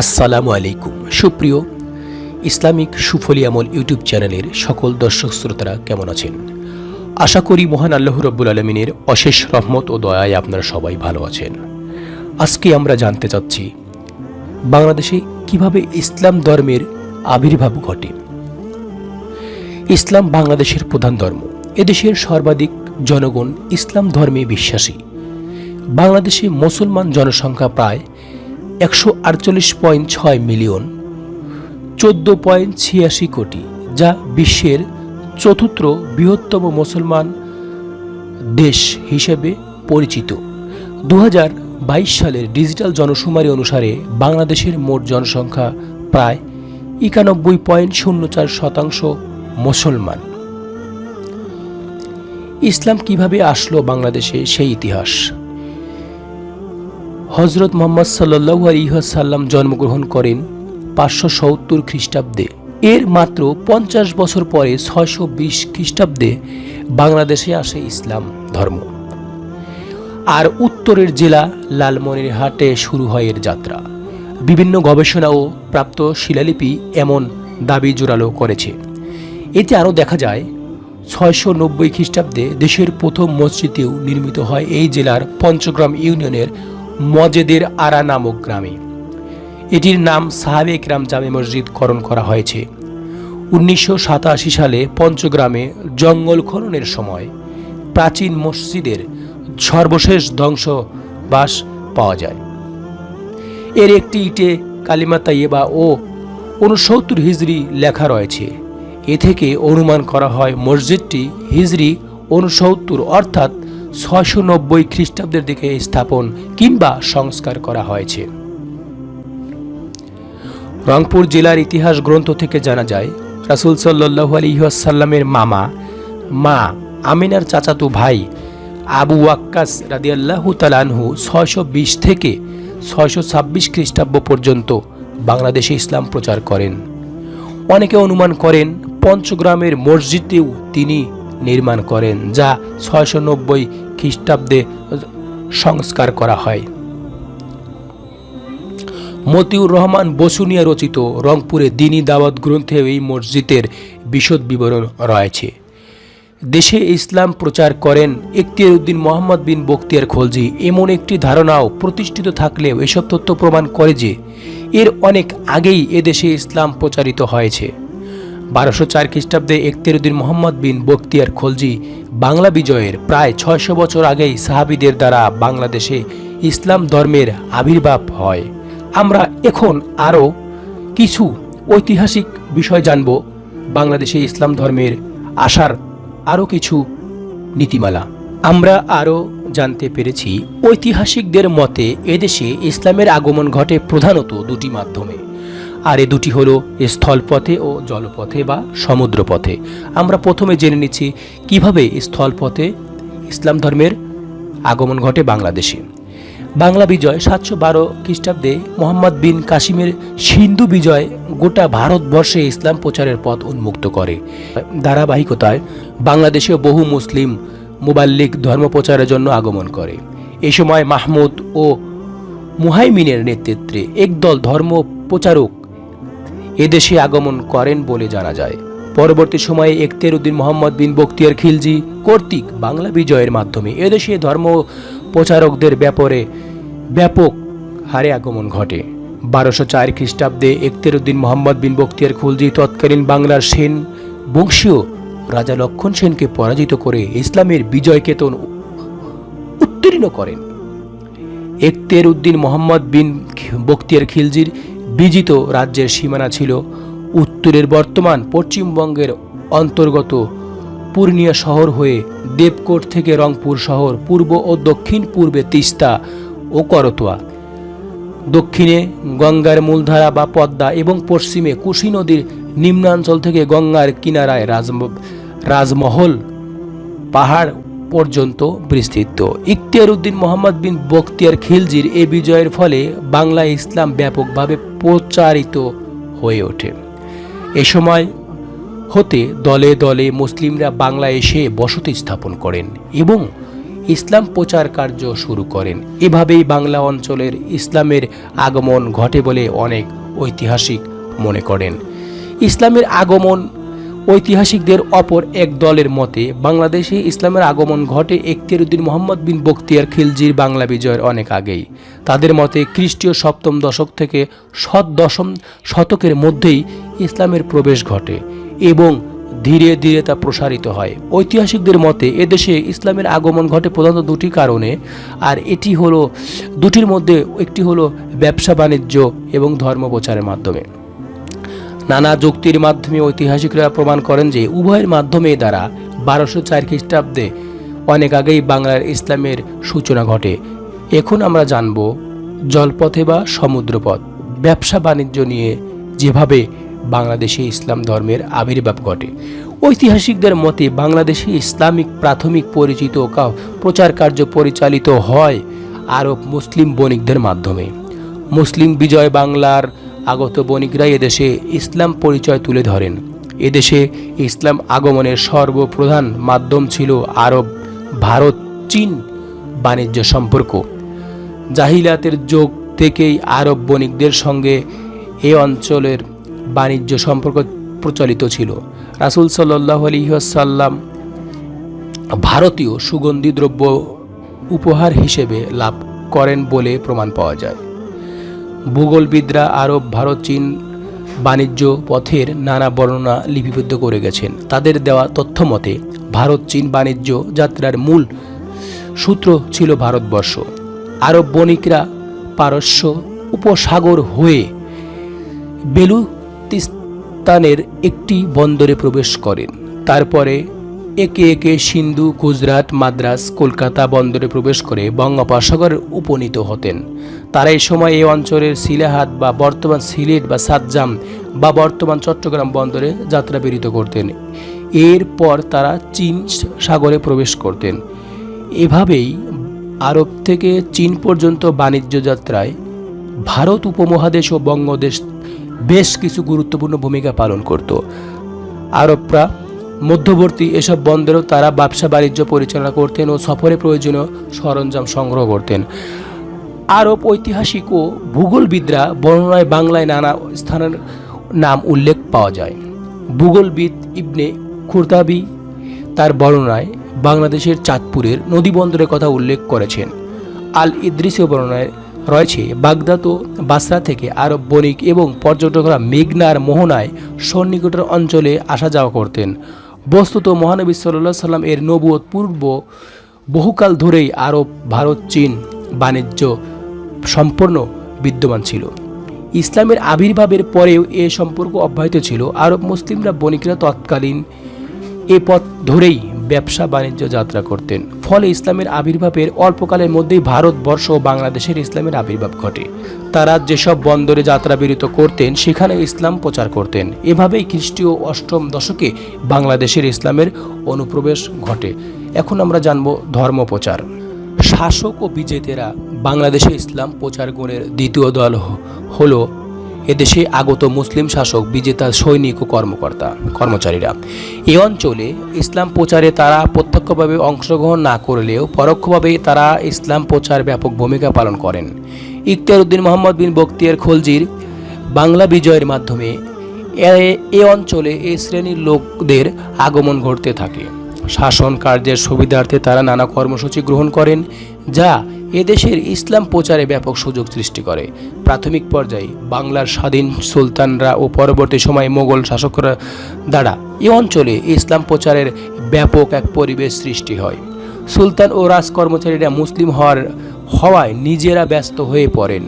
আসসালামু আলাইকুম। সুপ্রিয় ইসলামিক সুফলি আমল ইউটিউব চ্যানেলের সকল দর্শক শ্রোতারা কেমন আছেন? আশা করি মহান আল্লাহ রব্বুল আলমিনের অশেষ রহমত ও দয়ায় আপনারা সবাই ভালো আছেন। আজকে আমরা জানতে চাচ্ছি বাংলাদেশে কীভাবে ইসলাম ধর্মের আবির্ভাব ঘটে। ইসলাম বাংলাদেশের প্রধান ধর্ম। এদেশের সর্বাধিক জনগণ ইসলাম ধর্মে বিশ্বাসী। বাংলাদেশে মুসলমান জনসংখ্যা প্রায় একশো আটচল্লিশ পয়েন্ট ছয় মিলিয়ন, চোদ্দ পয়েন্ট ছিয়াশি কোটি, যা বিশ্বের চতুর্থ বৃহত্তম মুসলমান দেশ হিসেবে পরিচিত। দু বাইশ সালের ডিজিটাল জনশুমারি অনুসারে বাংলাদেশের মোট জনসংখ্যা প্রায় একানব্বই পয়েন্ট শূন্য চার শতাংশ মুসলমান। ইসলাম কীভাবে আসলো বাংলাদেশে সেই ইতিহাস? হজরত মোহাম্মদ সাল্লাহ আলিহাসাল্লাম জন্মগ্রহণ করেন পাঁচশো সত্তর খ্রিস্টাব্দে। এর মাত্র পঞ্চাশ বছর পরে ছয়শো বিশ খ্রিস্টাব্দে বাংলাদেশে আসে ইসলাম ধর্ম। আর উত্তরের জেলা লালমনিরহাটে শুরু হয় এর যাত্রা। বিভিন্ন গবেষণা ও প্রাপ্ত শিলালিপি এমন দাবি জোরালো করেছে। এতে আরও দেখা যায়, ছয়শো নব্বই খ্রিস্টাব্দে দেশের প্রথম মসজিদেও নির্মিত হয় এই জেলার পঞ্চগ্রাম ইউনিয়নের মজেদের আরা নামক গ্রামে। এটির নাম সাহাবে একরাম জামে মসজিদ করণ করা হয়েছে। উনিশশো সাতাশি সালে পঞ্চগ্রামে জঙ্গল খননের সময় প্রাচীন মসজিদের সর্বশেষ ধ্বংসবাস পাওয়া যায়। এর একটি ইটে কালিমা তাইয়েবা ও উনসত্তর হিজড়ি লেখা রয়েছে। এ থেকে অনুমান করা হয় মসজিদটি হিজড়ি উনসত্তর অর্থাৎ ছয়শো নব্বই খ্রিস্টাব্দের দিকে স্থাপন কিংবা সংস্কার করা হয়েছে। রংপুর জেলার ইতিহাস গ্রন্থ থেকে জানা যায়, রাসুল সাল্লাহ আলিহাসাল্লামের মামা, মা আমিনার চাচাতো ভাই আবু ওয়াক্কাস রাদিয়াল্লাহু তালানহু ছয়শো বিশ থেকে ছয়শো ছাব্বিশ খ্রিস্টাব্দ পর্যন্ত বাংলাদেশে ইসলাম প্রচার করেন। অনেকে অনুমান করেন, পঞ্চগ্রামের মসজিদেও তিনি নির্মাণ করেন, যা ছয়শো নব্বই খ্রিস্টাব্দে সংস্কার করা হয়। মতিউর রহমান বসুনিয়া রচিত রংপুরে দিনী দাওয়াত গ্রন্থে এই মসজিদের বিশদ বিবরণ রয়েছে। দেশে ইসলাম প্রচার করেন এখতিয়ার উদ্দিন মোহাম্মদ বিন বখতিয়ার খলজি। এমন একটি ধারণাও প্রতিষ্ঠিত থাকলেও এসব তথ্য প্রমাণ করে যে, এর অনেক আগেই এদেশে ইসলাম প্রচারিত হয়েছে। বারোশো চার খ্রিস্টাব্দে এখতিয়ারুদ্দিন মোহাম্মদ বিন বখতিয়ার খলজি বাংলা বিজয়ের প্রায় ছয়শো বছর আগেই সাহাবিদের দ্বারা বাংলাদেশে ইসলাম ধর্মের আবির্ভাব হয়। আমরা এখন আরও কিছু ঐতিহাসিক বিষয় জানব, বাংলাদেশে ইসলাম ধর্মের আসার আরও কিছু নীতিমালা। আমরা আরও জানতে পেরেছি, ঐতিহাসিকদের মতে এদেশে ইসলামের আগমন ঘটে প্রধানত দুটি মাধ্যমে। আর এ দুটি হলো স্থলপথে ও জলপথে বা সমুদ্রপথে। আমরা প্রথমে জেনে নিচ্ছি কীভাবে স্থলপথে ইসলাম ধর্মের আগমন ঘটে বাংলাদেশে। বাংলা বিজয় সাতশো বারো খ্রিস্টাব্দে মোহাম্মদ বিন কাসিমের সিন্ধু বিজয় গোটা ভারতবর্ষে ইসলাম প্রচারের পথ উন্মুক্ত করে। ধারাবাহিকতায় বাংলাদেশে বহু মুসলিম মুবাল্লিক ধর্ম প্রচারের জন্য আগমন করে। এ সময় মাহমুদ ও মুহাইমিনের নেতৃত্বে একদল ধর্ম প্রচারক এদেশে আগমন করেন বলে জানা যায়। পরবর্তী সময়ে একতের উদ্দিন মোহাম্মদ বিন বক্তিয়ার খিলজি কর্তৃক বাংলা বিজয়ের মাধ্যমে এদেশে ধর্ম প্রচারকদের ব্যাপারে ব্যাপক হারে আগমন ঘটে। বারোশো চার খ্রিস্টাব্দে একতের উদ্দিন মোহাম্মদ বিন বক্তিয়ার খুলজি তৎকালীন বাংলার সেন বংশীয় রাজা লক্ষণ সেনকে পরাজিত করে ইসলামের বিজয় কেতন উত্তীর্ণ করেন। একতের উদ্দিন মোহাম্মদ বিন বক্তিয়ার খিলজির বিজিত রাজ্যের সীমানা ছিল। উত্তরের বর্তমান পশ্চিমবঙ্গের অন্তর্গত পূর্ণিয়া শহর হয়ে দেবকোট থেকে রংপুর শহর, পূর্ব ও দক্ষিণ পূর্বে তিস্তা ও করতোয়া। দক্ষিণে গঙ্গার মূলধারা বা পদ্মা এবং পশ্চিমে কুশি নদীর নিম্নাঞ্চল থেকে গঙ্গার কিনারায় রাজ রাজমহল, পাহাড় পর্যন্ত বিস্তৃত। ইখতিয়ার উদ্দিন মোহাম্মদ বিন বখতিয়ার খিলজির এ বিজয়ের ফলে বাংলা ইসলাম ব্যাপকভাবে প্রচারিত হয়ে ওঠে। এ সময় হতে দলে দলে মুসলিমরা বাংলা এসে বসতি স্থাপন করেন এবং ইসলাম প্রচার কার্য শুরু করেন। এভাবেই বাংলা অঞ্চলের ইসলামের আগমন ঘটে বলে অনেক ঐতিহাসিক মনে করেন। ইসলামের আগমন ঐতিহাসিকদের অপর এক দলের মতে, বাংলাদেশে ইসলামের আগমন ঘটে এখতিয়ারউদ্দিন মোহাম্মদ বিন বখতিয়ার খিলজির বাংলা বিজয়ের অনেক আগেই। তাদের মতে, খ্রিস্টীয় সপ্তম দশক থেকে সৎ দশম শতকের মধ্যেই ইসলামের প্রবেশ ঘটে এবং ধীরে ধীরে তা প্রসারিত হয়। ঐতিহাসিকদের মতে, এদেশে ইসলামের আগমন ঘটে প্রধানত দুটি কারণে, আর এটি হলো, দুটির মধ্যে একটি হলো ব্যবসা বাণিজ্য এবং ধর্ম প্রচারের মাধ্যমে। নানা যুক্তির মাধ্যমে ঐতিহাসিকরা প্রমাণ করেন যে উভয়ের মাধ্যমে দ্বারা বারোশো চার খ্রিস্টাব্দে অনেক আগেই বাংলার ইসলামের সূচনা ঘটে। এখন আমরা জানব জলপথে বা সমুদ্রপথ। ব্যবসা বাণিজ্য নিয়ে যেভাবে বাংলাদেশে ইসলাম ধর্মের আবির্ভাব ঘটে। ঐতিহাসিকদের মতে বাংলাদেশে ইসলামিক প্রাথমিক পরিচিত প্রচার কার্য পরিচালিত হয় আরব মুসলিম বণিকদের মাধ্যমে। মুসলিম বিজয় বাংলার আগত বণিকরা এদেশে ইসলাম পরিচয় তুলে ধরেন। এদেশে ইসলাম আগমনের সর্বপ্রধান মাধ্যম ছিল আরব, ভারত, চীন বাণিজ্য সম্পর্ক। জাহিলাতের যোগ থেকেই আরব বণিকদের সঙ্গে এ অঞ্চলের বাণিজ্য সম্পর্ক প্রচলিত ছিল। রাসুল সাল্লাহ আলহিহাসাল্লাম ভারতীয় সুগন্ধি দ্রব্য উপহার হিসেবে লাভ করেন বলে প্রমাণ পাওয়া যায়। ভূগোলবিদরা আরব ভারত, চীন বাণিজ্য পথের নানা বর্ণনা লিপিবদ্ধ করে গেছেন। তাদের দেওয়া তথ্য মতে ভারত, চীন বাণিজ্য যাত্রার মূল সূত্র ছিল ভারতবর্ষ। আরব বণিকরা পারস্য উপসাগর হয়ে বেলুতিস্তানের একটি বন্দরে প্রবেশ করেন। তারপরে একে একে সিন্ধু, গুজরাট, মাদ্রাস, কলকাতা বন্দরে প্রবেশ করে বঙ্গোপসাগরে উপনীত হতেন। তারা এই সময় এই অঞ্চলের সিলাহাট বা বর্তমান সিলেট বা সাতজাম বা বর্তমান চট্টগ্রাম বন্দরে যাত্রা প্রেরিত করতেন। এরপর তারা চীন সাগরে প্রবেশ করতেন। এভাবেই আরব থেকে চীন পর্যন্ত বাণিজ্য যাত্রায় ভারত উপমহাদেশ ও বঙ্গদেশ বেশ কিছু গুরুত্বপূর্ণ ভূমিকা পালন করত। আরবরা মধ্যবর্তী এসব বন্দরেও তারা ব্যবসা বাণিজ্য পরিচালনা করতেন ও সফরে প্রয়োজনীয় সরঞ্জাম সংগ্রহ করতেন। আরব ঐতিহাসিক ও ভূগোলবিদরা বর্ণনায় বাংলায় নানা স্থানের নাম উল্লেখ পাওয়া যায়। ভূগোলবিদ ইবনে খুরদাবি তার বর্ণনায় বাংলাদেশের চাঁদপুরের নদী বন্দরের কথা উল্লেখ করেছেন। আল ইদ্রিসীয় বর্ণনায় রয়েছে, বাগদাদ ও বাসরা থেকে আরব বণিক এবং পর্যটকরা মেঘনার মোহনায় সন্নিকটের অঞ্চলে আসা যাওয়া করতেন। বস্তুত মহানবী সাল্লাহ সাল্লাম এর নবুয় পূর্ব বহুকাল ধরেই আরব, ভারত, চীন বাণিজ্য সম্পূর্ণ বিদ্যমান ছিল। ইসলামের আবির্ভাবের পরেও এ সম্পর্ক অব্যাহত ছিল। আরব মুসলিমরা বণিকরা তৎকালীন এ পথ ধরেই ব্যবসা বাণিজ্য যাত্রা করতেন। ফলে ইসলামের আবির্ভাবের অল্পকালের মধ্যেই ভারতবর্ষ ও বাংলাদেশের ইসলামের আবির্ভাব ঘটে। তারা যেসব বন্দরে যাত্রা বিরত করতেন, সেখানে ইসলাম প্রচার করতেন। এভাবেই খ্রিস্টীয় অষ্টম দশকে বাংলাদেশের ইসলামের অনুপ্রবেশ ঘটে। এখন আমরা জানব ধর্ম প্রচার। শাসক ও বিজেতেরা বাংলাদেশে ইসলাম প্রচার গুণের দ্বিতীয় দল হলো এদেশে আগত মুসলিম শাসক বিজেতা, সৈনিক ও কর্মকর্তা, কর্মচারীরা। এ অঞ্চলে ইসলাম প্রচারে তারা প্রত্যক্ষভাবে অংশগ্রহণ না করলেও পরোক্ষভাবে তারা ইসলাম প্রচার ব্যাপক ভূমিকা পালন করেন। ইখতিয়ার উদ্দিন মোহাম্মদ বিন বক্তিয়ার খলজির বাংলা বিজয়ের মাধ্যমে এ- এ অঞ্চলে এই শ্রেণির লোকদের আগমন ঘটতে থাকে। শাসন কার্যের সুবিধার্থে তারা নানা কর্মসূচি গ্রহণ করেন। যা এদেশের ইসলাম প্রচারে ব্যাপক সুযোগ সৃষ্টি করে। প্রাথমিক পর্যায়ে বাংলার স্বাধীন সুলতানরা ও পরবর্তী সময়ে মোগল শাসকরা দ্বারা এ অঞ্চলে ইসলাম প্রচারের ব্যাপক এক পরিবেশ সৃষ্টি হয়। সুলতান ও রাজ কর্মচারীরা মুসলিম হওয়ার, হওয়ায় নিজেরা ব্যস্ত হয়ে পড়েন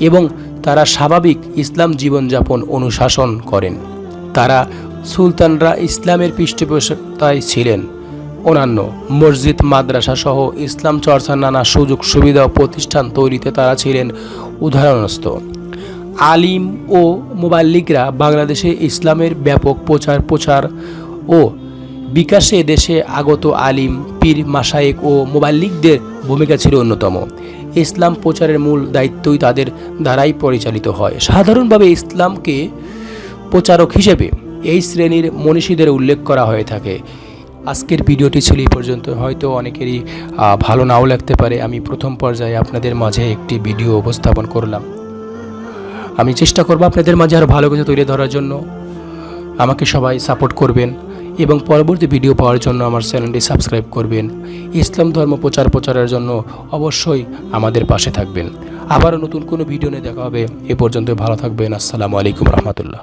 এবং তারা স্বাভাবিক ইসলাম জীবনযাপন অনুশাসন করেন। তারা সুলতানরা ইসলামের পৃষ্ঠপোষকতায় ছিলেন। অন্যান্য মসজিদ, মাদ্রাসা সহ ইসলাম চর্চার নানা সুযোগ সুবিধা প্রতিষ্ঠান তৈরিতে তারা ছিলেন উদাহরণস্থ। আলিম ও মোবাল্লিকরা বাংলাদেশে ইসলামের ব্যাপক প্রচার প্রচার ও বিকাশে দেশে আগত আলিম, পীর মাসায়েক ও মোবাল্লিকদের ভূমিকা ছিল অন্যতম। ইসলাম প্রচারের মূল দায়িত্বই তাদের দ্বারাই পরিচালিত হয়। সাধারণভাবে ইসলামকে প্রচারক হিসেবে এই শ্রেণির মনীষীদের উল্লেখ করা হয়ে থাকে। আজকের ভিডিওটি ছিল এই পর্যন্ত। হয়তো অনেকেরই ভালো নাও লাগতে পারে। আমি প্রথম পর্যায়ে আপনাদের মাঝে একটি ভিডিও উপস্থাপন করলাম। আমি চেষ্টা করব আপনাদের মাঝে আরও ভালো কিছু তুলে ধরার জন্য। আমাকে সবাই সাপোর্ট করবেন এবং পরবর্তী ভিডিও পাওয়ার জন্য আমার চ্যানেলটি সাবস্ক্রাইব করবেন। ইসলাম ধর্ম প্রচার প্রচারের জন্য অবশ্যই আমাদের পাশে থাকবেন। আবারও নতুন কোনো ভিডিও নিয়ে দেখা হবে। এ পর্যন্ত ভালো থাকবেন। আসসালামু আলাইকুম রহমতুল্লাহ।